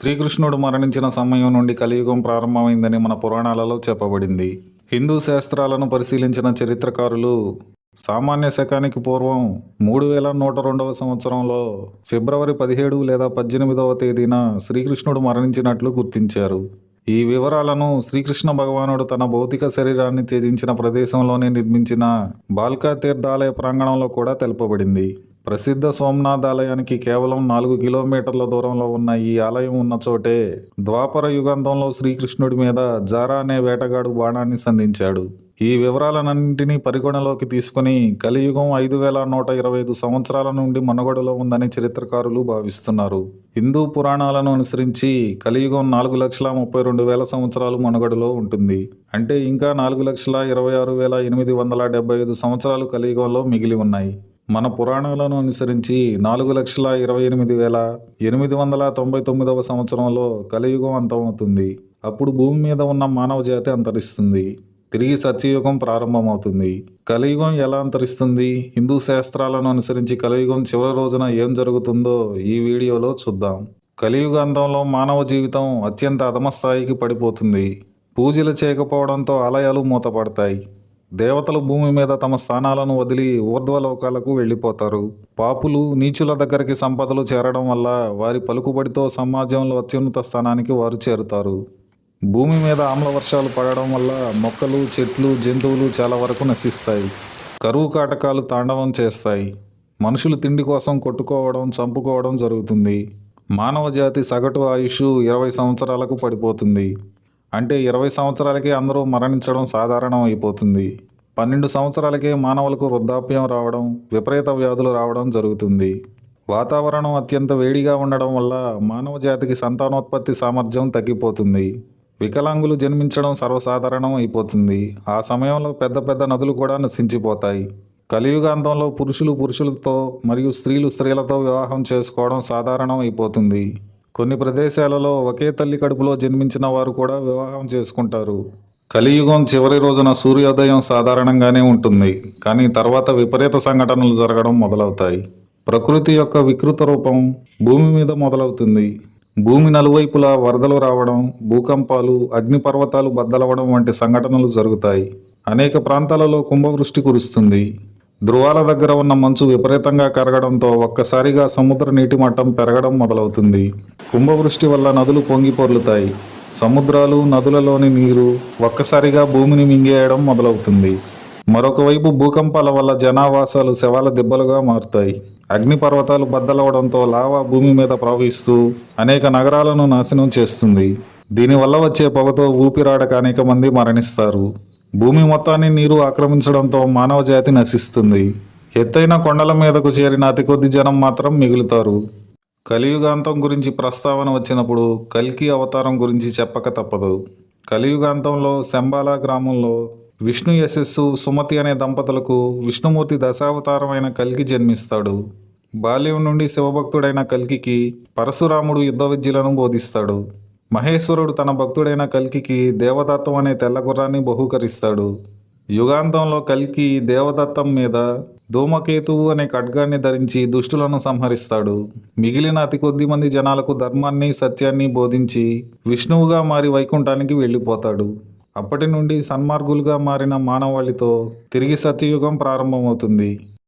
శ్రీకృష్ణుడు మరణించిన సమయం నుండి కలియుగం ప్రారంభమైందని మన పురాణాలలో చెప్పబడింది. హిందూ శాస్త్రాలను పరిశీలించిన చరిత్రకారులు సామాన్య శకానికి పూర్వం మూడు వేల నూట రెండవ సంవత్సరంలో ఫిబ్రవరి పదిహేడు లేదా పద్దెనిమిదవ తేదీన శ్రీకృష్ణుడు మరణించినట్లు గుర్తించారు. ఈ వివరాలను శ్రీకృష్ణ భగవానుడు తన భౌతిక శరీరాన్ని త్యజించిన ప్రదేశంలోనే నిర్మించిన బాల్కా తీర్థాలయ ప్రాంగణంలో కూడా తెలుపబడింది. ప్రసిద్ధ సోమనాథ్ ఆలయానికి కేవలం నాలుగు కిలోమీటర్ల దూరంలో ఉన్న ఈ ఆలయం ఉన్న చోటే ద్వాపర యుగాంతంలో శ్రీకృష్ణుడి మీద జారా అనే వేటగాడు బాణాన్ని సంధించాడు. ఈ వివరాలన్నింటినీ పరిగణలోకి తీసుకుని కలియుగం ఐదు వేల నూట ఇరవై ఐదు సంవత్సరాల నుండి మనుగడలో ఉందని చరిత్రకారులు భావిస్తున్నారు. హిందూ పురాణాలను అనుసరించి కలియుగం నాలుగు లక్షల ముప్పై రెండు వేల సంవత్సరాలు మనుగడలో ఉంటుంది. అంటే ఇంకా నాలుగు లక్షల ఇరవై ఆరు వేల ఎనిమిది వందల డెబ్బై ఐదు సంవత్సరాలు కలియుగంలో మిగిలి ఉన్నాయి. మన పురాణాలను అనుసరించి నాలుగు లక్షల ఇరవై ఎనిమిది వేల ఎనిమిది వందల తొంభై తొమ్మిదవ సంవత్సరంలో కలియుగం అంతమవుతుంది. అప్పుడు భూమి మీద ఉన్న మానవ జాతి అంతరిస్తుంది. తిరిగి సత్యయుగం ప్రారంభమవుతుంది. కలియుగం ఎలా అంతరిస్తుంది? హిందూ శాస్త్రాలను అనుసరించి కలియుగం చివరి రోజున ఏం జరుగుతుందో ఈ వీడియోలో చూద్దాం. కలియుగాంతంలో మానవ జీవితం అత్యంత అధమస్థాయికి పడిపోతుంది. పూజలు చేయకపోవడంతో ఆలయాలు మూతపడతాయి. దేవతలు భూమి మీద తమ స్థానాలను వదిలి ఊర్ధ్వలోకాలకు వెళ్ళిపోతారు. పాపులు నీచుల దగ్గరికి సంపదలు చేరడం వల్ల వారి పలుకుబడితో సమాజంలో అత్యున్నత స్థానానికి వారు చేరుతారు. భూమి మీద ఆమ్ల వర్షాలు పడడం వల్ల మొక్కలు చెట్లు జంతువులు చాలా వరకు నశిస్తాయి. కరువు కాటకాలు తాండవం చేస్తాయి. మనుషులు తిండి కోసం కొట్టుకోవడం చంపుకోవడం జరుగుతుంది. మానవ జాతి సగటు ఆయుష్ ఇరవై సంవత్సరాలకు పడిపోతుంది. అంటే ఇరవై సంవత్సరాలకే అందరూ మరణించడం సాధారణం అయిపోతుంది. పన్నెండు సంవత్సరాలకే మానవులకు వృద్ధాప్యం రావడం విపరీత వ్యాధులు రావడం జరుగుతుంది. వాతావరణం అత్యంత వేడిగా ఉండడం వల్ల మానవ జాతికి సంతానోత్పత్తి సామర్థ్యం తగ్గిపోతుంది. వికలాంగులు జన్మించడం సర్వసాధారణం అయిపోతుంది. ఆ సమయంలో పెద్ద పెద్ద నదులు కూడా నశించిపోతాయి. కలియుగాంతంలో పురుషులు పురుషులతో మరియు స్త్రీలు స్త్రీలతో వివాహం చేసుకోవడం సాధారణం అయిపోతుంది. కొన్ని ప్రదేశాలలో ఒకే తల్లి కడుపులో జన్మించిన వారు కూడా వివాహం చేసుకుంటారు. కలియుగం చివరి రోజున సూర్యోదయం సాధారణంగానే ఉంటుంది. కానీ తర్వాత విపరీత సంఘటనలు జరగడం మొదలవుతాయి. ప్రకృతి యొక్క వికృత రూపం భూమి మీద మొదలవుతుంది. భూమి నలువైపులా వరదలు రావడం భూకంపాలు అగ్నిపర్వతాలు బద్దలవడం వంటి సంఘటనలు జరుగుతాయి. అనేక ప్రాంతాలలో కుంభవృష్టి కురుస్తుంది. ధృవాల దగ్గర ఉన్న మంచు విపరీతంగా కరగడంతో ఒక్కసారిగా సముద్ర నీటి మట్టం పెరగడం మొదలవుతుంది. కుంభవృష్టి వల్ల నదులు పొంగి పొర్లుతాయి. సముద్రాలు నదులలోని నీరు ఒక్కసారిగా భూమిని మింగేయడం మొదలవుతుంది. మరొకవైపు భూకంపాల వల్ల జనావాసాలు శవాల దెబ్బలుగా మారుతాయి. అగ్నిపర్వతాలు బద్దలవడంతో లావా భూమి మీద ప్రవహిస్తూ అనేక నగరాలను నాశనం చేస్తుంది. దీనివల్ల వచ్చే పొగతో ఊపిరాడక అనేక మంది మరణిస్తారు. భూమి మొత్తాన్ని నీరు ఆక్రమించడంతో మానవ జాతి నశిస్తుంది. ఎత్తైన కొండల మీదకు చేరిన అతి కొద్ది జనం మాత్రం మిగులుతారు. కలియుగాంతం గురించి ప్రస్తావన వచ్చినప్పుడు కల్కి అవతారం గురించి చెప్పక తప్పదు. కలియుగాంతంలో శంబాలా గ్రామంలో విష్ణు యశస్సు సుమతి అనే దంపతులకు విష్ణుమూర్తి దశావతారమైన కల్కి జన్మిస్తాడు. బాల్యం నుండి శివభక్తుడైన కల్కికి పరశురాముడు యుద్ధ విద్యలను బోధిస్తాడు. మహేశ్వరుడు తన భక్తుడైన కల్కికి దేవదత్తం అనే తెల్లగుర్రాన్ని బహూకరిస్తాడు. యుగాంతంలో కల్కి దేవదత్తం మీద ధూమకేతువు అనే ఖడ్గాన్ని ధరించి దుష్టులను సంహరిస్తాడు. మిగిలిన అతి కొద్ది మంది జనాలకు ధర్మాన్ని సత్యాన్ని బోధించి విష్ణువుగా మారి వైకుంఠానికి వెళ్ళిపోతాడు. అప్పటి నుండి సన్మార్గులుగా మారిన మానవాళితో తిరిగి సత్యయుగం ప్రారంభమవుతుంది.